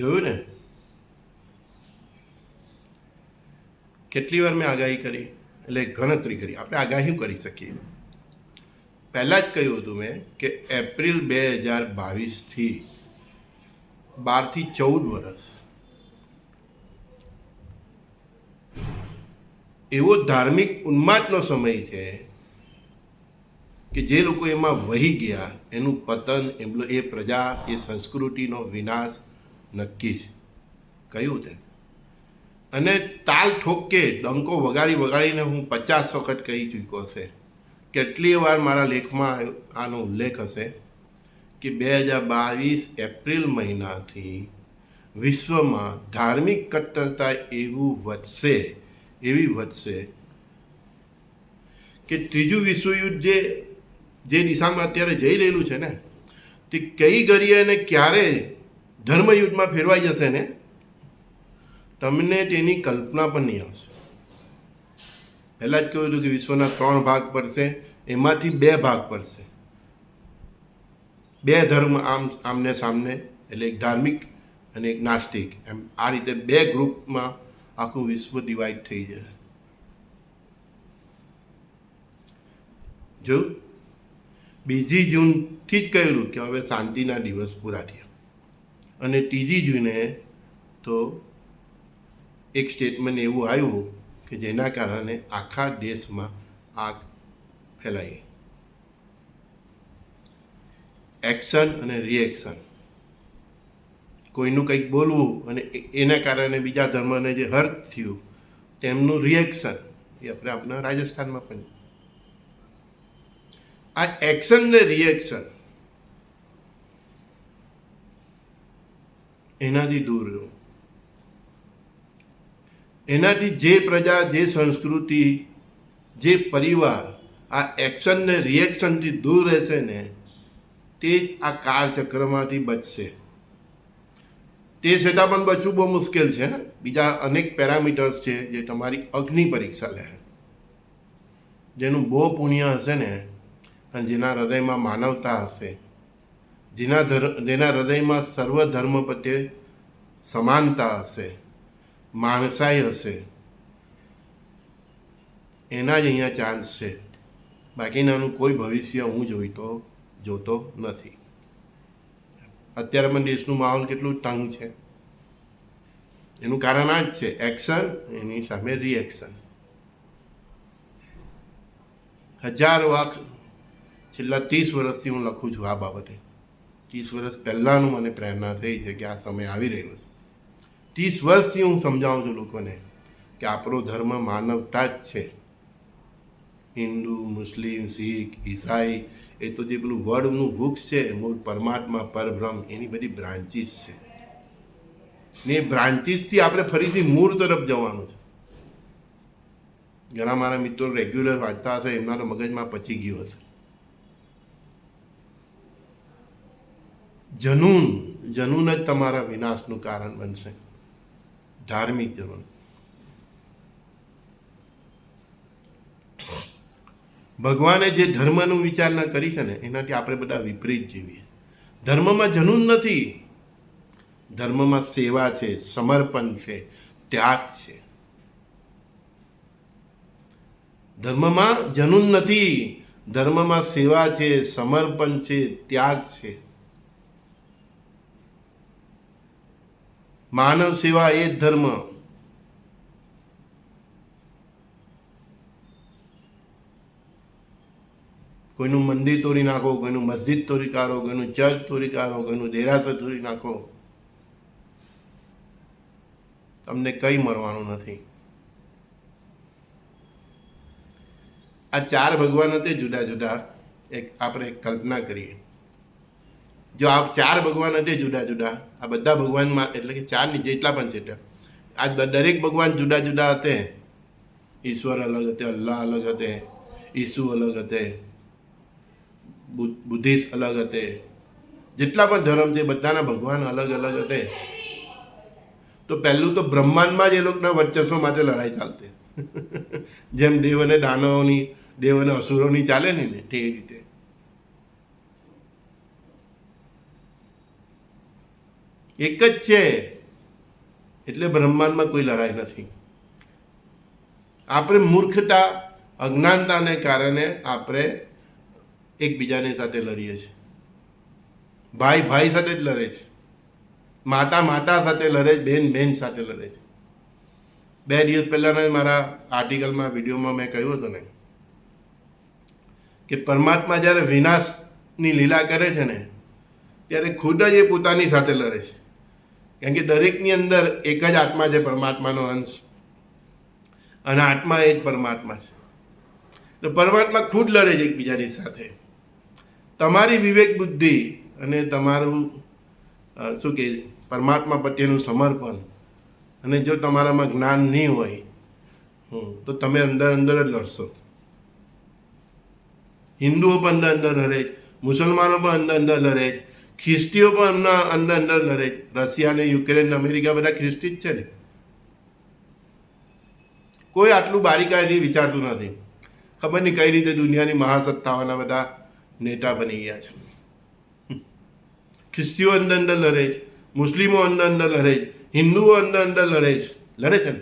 જોયું ને? કેટલી વાર મેં આગાહી કરી? એટલે ગણતરી કરી. આપણે આગાહી કરી શકીએ? પહેલાં જ કહ્યું હતું મેં કે એપ્રિલ બે હજાર બાવીસથી બારથી ચૌદ વર્ષ એવો ધાર્મિક ઉન્માદનો સમય છે કે જે લોકો એમાં વહી ગયા, એનું પતન, એમનો એ પ્રજા, એ સંસ્કૃતિનો વિનાશ નક્કી છે. કહ્યું તે અને તાલ ઠોકે ડંકો વગાડી વગાડીને હું પચાસ વખત કહી ચૂક્યો હશે કેટલી વાર મારા લેખમાં આનો ઉલ્લેખ હશે કે બે હજાર બાવીસ એપ્રિલ મહિનાથી વિશ્વમાં ધાર્મિક કટ્ટરતા એવું વધશે, એવી વધશે કે ત્રીજું વિશ્વયુદ્ધ જે જે દિશામાં અત્યારે જઈ રહેલું છે ને, તે કઈ ગરીએ અને ક્યારે ધર્મયુદ્ધમાં ફેરવાઈ જશે ને? તમને તેની કલ્પના પણ નહીં આવશે. પહેલાં જ કહ્યું હતું કે વિશ્વના ત્રણ ભાગ પડશે, એમાંથી બે ભાગ પડશે. બે ધર્મ આમ આમને સામને, એટલે એક ધાર્મિક અને એક નાસ્તિક. એમ આ રીતે બે ગ્રુપમાં આખું વિશ્વ ડિવાઈડ થઈ જશે. જો, બીજી જૂનથી જ કહ્યું કે હવે શાંતિના દિવસ પૂરા થયા. અને ત્રીજી જૂને તો એક સ્ટેટમેન્ટ એવું આવ્યું કે જેના કારણે આખા દેશમાં આગ ફેલાઈ. એક્શન અને રિએક્શન કોઈનું કંઈક બોલવું અને એના કારણે બીજા ધર્મને જે હર્ત થયું, તેમનું રિએક્શન એ આપણે આપણા રાજસ્થાનમાં પણ. આ એક્શન ને રિએક્શન એનાથી દૂર રહેવું એનાથી જે પ્રજા, જે સંસ્કૃતિ, જે પરિવાર આ એક્શન ને રિએક્શનથી દૂર રહેશે ને, તે જ આ કાળચક્રમાંથી બચશે. તે છતાં પણ બચવું બહુ મુશ્કેલ છે બીજા અનેક પેરામીટર્સ છે જે તમારી અગ્નિ પરીક્ષા લે. જેનું બહુ પુણ્ય હશે ને, અને જેના હૃદયમાં માનવતા હશે. જેના જેના હૃદયમાં સર્વ ધર્મ પ્રત્યે સમાનતા હશે, માણસાઈ હશે. એના જ અહીંયા ચાન્સ છે. બાકીનાનું કોઈ ભવિષ્ય હું જોઈતો, જોતો નથી. અત્યારે પણ દેશનું માહોલ કેટલું તંગ છે. એનું કારણ આ જ છે એક્શન એની સામે રિએક્શન હજાર વાખ છેલ્લા ત્રીસ વર્ષથી હું લખું છું આ બાબતે. ત્રીસ વર્ષ પહેલાંનું મને પ્રેરણા થઈ છે કે આ સમય આવી રહ્યો છે. ત્રીસ વર્ષથી હું સમજાવું છું લોકોને કે આપણો ધર્મ માનવતા જ છે. હિન્દુ, મુસ્લિમ, શીખ, ઈસાઈ એ તો જે પેલું વડનું વૃક્ષ છે મૂળ પરમાત્મા, પરબ્રહ્મ એની બધી બ્રાન્ચીસ છે. ને એ બ્રાન્ચીસથી આપણે ફરીથી મૂળ તરફ જવાનું છે. ઘણા મારા મિત્રો રેગ્યુલર વાંચતા હશે, એમના તો મગજમાં પચી ગયું હશે. જનૂન જનૂન જ તમારા વિનાશનું કારણ બનશે. ધાર્મિક જનૂન. ભગવાને જે ધર્મનું વિચારણા કરી છે ને, એનાથી આપણે બધા વિપરીત જીવીએ. ધર્મમાં જનૂન નથી. ધર્મમાં સેવા છે, સમર્પણ છે, ત્યાગ છે. ધર્મમાં જનૂન નથી. ધર્મમાં સેવા છે, સમર્પણ છે, ત્યાગ છે. માનવ સેવા એ જ ધર્મ. કોઈનું મંદિર તોડી નાખો, કોઈનું મસ્જિદ તોડી કાઢો, કોઈનું ચર્ચ તોડી કાઢો, કોઈનું દેરાસર તોડી નાખો. તમને કંઈ મળવાનું નથી. આ ચાર ભગવાન હતે જુદા જુદા, એક આપણે કલ્પના કરીએ. જો આ ચાર ભગવાન હતે જુદા જુદા, આ બધા ભગવાનમાં એટલે કે ચારની જેટલા પણ છે આ દરેક ભગવાન જુદા જુદા હતે. ઈશ્વર અલગ હતે, અલ્લાહ અલગ હતે, ઈસુ અલગ હતે બુદ્ધિસ્ટ અલગ હતે. જેટલા પણ ધર્મ છે, બધાના ભગવાન અલગ અલગ હતે. તો પહેલું તો બ્રહ્માંડમાં જ એ લોકોના વર્ચસ્વ માટે લડાઈ ચાલતી. જેમ દેવ અને દાનવોની, દેવ અને અસુરોની ચાલે ને તે રીતે એક જ છે. એટલે બ્રહ્માંડમાં કોઈ લડાઈ નથી. આપણે મૂર્ખતા, અજ્ઞાનતાને કારણે આપણે એકબીજાની સાથે લડીએ છીએ. ભાઈ ભાઈ સાથે જ લડે છે. માતા માતા સાથે લડે છે, બેન બેન સાથે લડે છે. બે દિવસ પહેલાંના મારા આર્ટિકલમાં, વિડીયોમાં મેં કહ્યું હતું ને, કે પરમાત્મા જ્યારે વિનાશની લીલા કરે છે ને, ત્યારે ખુદ જ એ પોતાની સાથે લડે છે. કારણ કે દરેકની અંદર એક જ આત્મા છે, પરમાત્માનો અંશ. અને આત્મા એ જ પરમાત્મા છે. તો પરમાત્મા ખુદ લડે છે એકબીજાની સાથે. તમારી વિવેક બુદ્ધિ અને તમારું શું કે, પરમાત્મા પ્રત્યેનું સમર્પણ અને જો તમારામાં જ્ઞાન નહીં હોય તો તમે અંદર અંદર જ લડશો. હિન્દુઓ પણ અંદર અંદર લડે મુસલમાનો પણ અંદર અંદર લડે ખ્રિસ્તીઓ પણ અંદર અંદર અંદર લડે છે. રશિયા ને યુક્રેન અમેરિકા બધા ખ્રિસ્તી જ છે ને. કોઈ આટલું બારીકાઈથી વિચારતું નથી. ખબર નહીં કઈ રીતે દુનિયાની મહાસત્તાઓના બધા નેતા બની ગયા છે. ખ્રિસ્તીઓ અંદર અંદર લડે છે. મુસ્લિમો અંદર અંદર લડે છે. હિન્દુઓ અંદર અંદર લડે છે. લડે છે ને?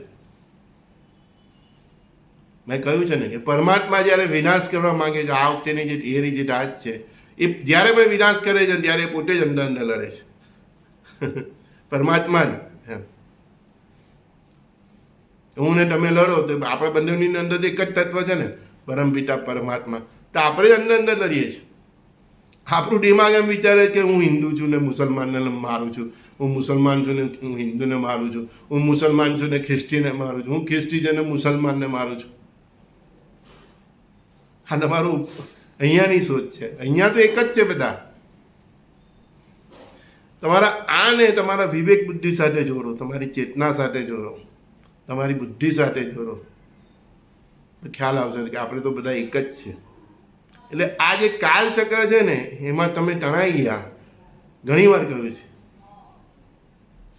મેં કહ્યું છે ને કે પરમાત્મા જ્યારે વિનાશ કરવા માંગે છે, આ વખતેની જે થિયરી જે રાજ છે એ જ્યારે પણ વિનાશ કરે છે ત્યારે પોતે જ અંદર અંદર લડે છે. પરમાત્મા હું ને તમે લડો તો આપણા બંનેની અંદર એક જ તત્વ છે ને પરમપિતા પરમાત્મા. તો આપણે જ અંદર અંદર લડીએ છીએ. આપણું દિમાગ એમ વિચારે કે હું હિન્દુ છું ને મુસલમાનને મારું છું. હું મુસલમાન છું ને હું હિન્દુને મારું છું. હું મુસલમાન છું ને ખ્રિસ્તીને મારું છું. હું ખ્રિસ્તી છે ને મુસલમાનને મારું છું. હા તમારું અહીંયાની સોચ છે. અહીંયા તો એક જ છે બધા. તમારા આને તમારા વિવેક બુદ્ધિ સાથે જોડો, તમારી ચેતના સાથે જોડો, તમારી બુદ્ધિ સાથે જોડો. ખ્યાલ આવશે કે આપણે તો બધા એક જ છે. એટલે આ જે કાલચક્ર છે ને, એમાં તમે તણાઈ ગયા. ઘણી વાર કહ્યું છે.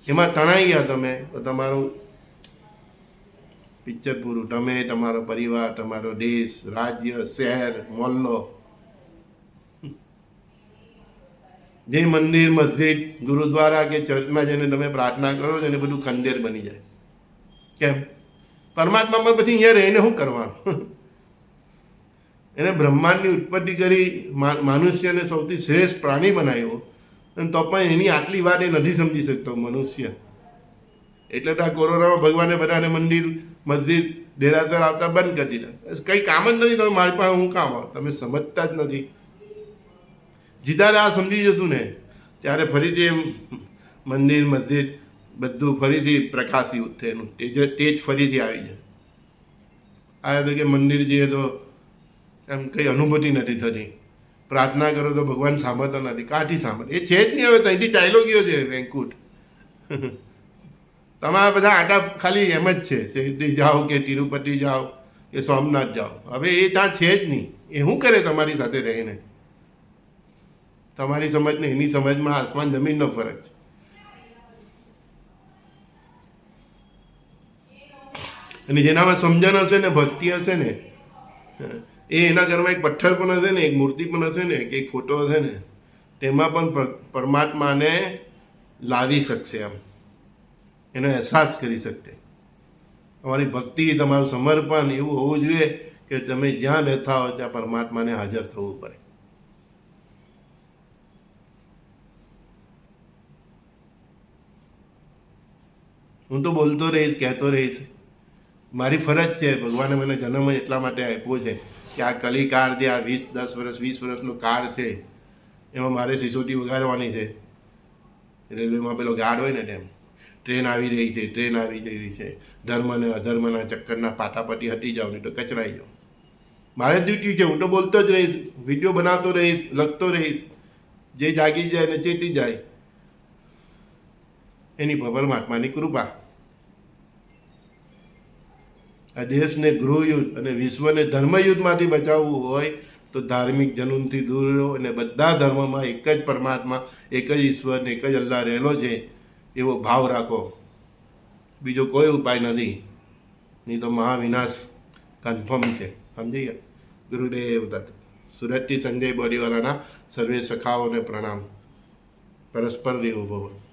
એમાં તણાઈ ગયા તમે, તો તમારું પિક્ચર પૂરું. તમે, તમારો પરિવાર, તમારો દેશ, રાજ્ય, શહેર, મોલ્લો. જે મંદિર મસ્જિદ ગુરુદ્વારા કે ચર્ચમાં જઈને તમે પ્રાર્થના કરો છો, એને બધું ખંડેર બની જાય. કેમ? પરમાત્મામાં પછી અહીંયા રહીને શું કરવાનું? એને બ્રહ્માંડની ઉત્પત્તિ કરી મનુષ્યને સૌથી શ્રેષ્ઠ પ્રાણી બનાવ્યો. અને તો પણ એની આટલી વાત એ નથી સમજી શકતો મનુષ્ય. એટલે તો આ કોરોનામાં ભગવાને બધાને મંદિર, મસ્જિદ, દેરાસર આવતા બંધ કરી દીધા. કંઈ કામ જ નથી તમે મારી પાસે હું કામ આવો? તમે સમજતા જ નથી. જીતા આ સમજી જશું ને. ત્યારે ફરીથી એમ, મંદિર, મસ્જિદ બધું ફરીથી પ્રકાશી ઉઠે એનું તે તેજ ફરીથી આવી જાય. આ તો કે મંદિર જઈએ તો એમ કંઈ અનુભૂતિ નથી થતી. પ્રાર્થના કરો તો ભગવાન સાંભળતા નથી. કાંથી સાંભળે. એ છે જ નહીં હવે, ત્યાંથી ચાલ્યો ગયો છે, વેંકુટ. તમારા બધા આટા ખાલી એમ જ છે. શેરડી જાઓ કે તિરુપતિ જાઓ કે સોમનાથ જાઓ. હવે એ ત્યાં છે જ નહીં. એ શું કરે તમારી સાથે રહીને? તમારી સમજ ને એની સમજમાં આસમાન જમીનનો ફરક છે. અને જેનામાં સમજણ હશે ને, ભક્તિ હશે ને, એ એના ઘરમાં એક પથ્થર પણ હશે ને, એક મૂર્તિ પણ હશે ને, કે એક ફોટો હશે ને, તેમાં પણ પરમાત્માને લાવી શકશે એમ. એનો અહેસાસ કરી શકશે તમારી ભક્તિ, તમારું સમર્પણ એવું હોવું જોઈએ કે તમે જ્યાં બેઠા હો ત્યાં પરમાત્માને હાજર થવું પડે. હું તો બોલતો રહીશ, કહેતો રહીશ. મારી ફરજ છે, ભગવાને મને જન્મ એટલા માટે આપ્યો છે કે આ કલી કાર જે આ વીસ, દસ વર્ષ, વીસ વર્ષનો કાર છે, એમાં મારે સિસોટી વગાડવાની છે. રેલવેમાં પેલો ગાર્ડ હોય ને તેમ. ટ્રેન આવી રહી છે, ટ્રેન આવી જઈ રહી છે. ધર્મ અને અધર્મના ચક્કરના પાટાપટી હટી જાઓ, નહીં તો કચરાઈ જાઓ. મારે ડ્યુટી છે, હું તો બોલતો જ રહીશ વીડિયો બનાવતો રહીશ, લખતો રહીશ. જે જાગી જાય અને ચેતી જાય. એની પરમાત્માની કૃપા. આ દેશને ગૃહયુદ્ધ અને વિશ્વને ધર્મયુદ્ધમાંથી બચાવવું હોય તો ધાર્મિક જનૂનથી દૂર રહ્યો અને બધા ધર્મમાં એક જ પરમાત્મા, એક જ ઈશ્વર એક જ અલ્લાહ રહેલો છે. એવો ભાવ રાખો. બીજો કોઈ ઉપાય નથી. નહીં તો મહાવિનાશ કન્ફર્મ છે. સમજી ગયા? ગુરુદેવ દત્ત. સુરતથી સંજય બોરીવાલાના સર્વે સખાઓને પ્રણામ. પરસ્પર દેવો ભવ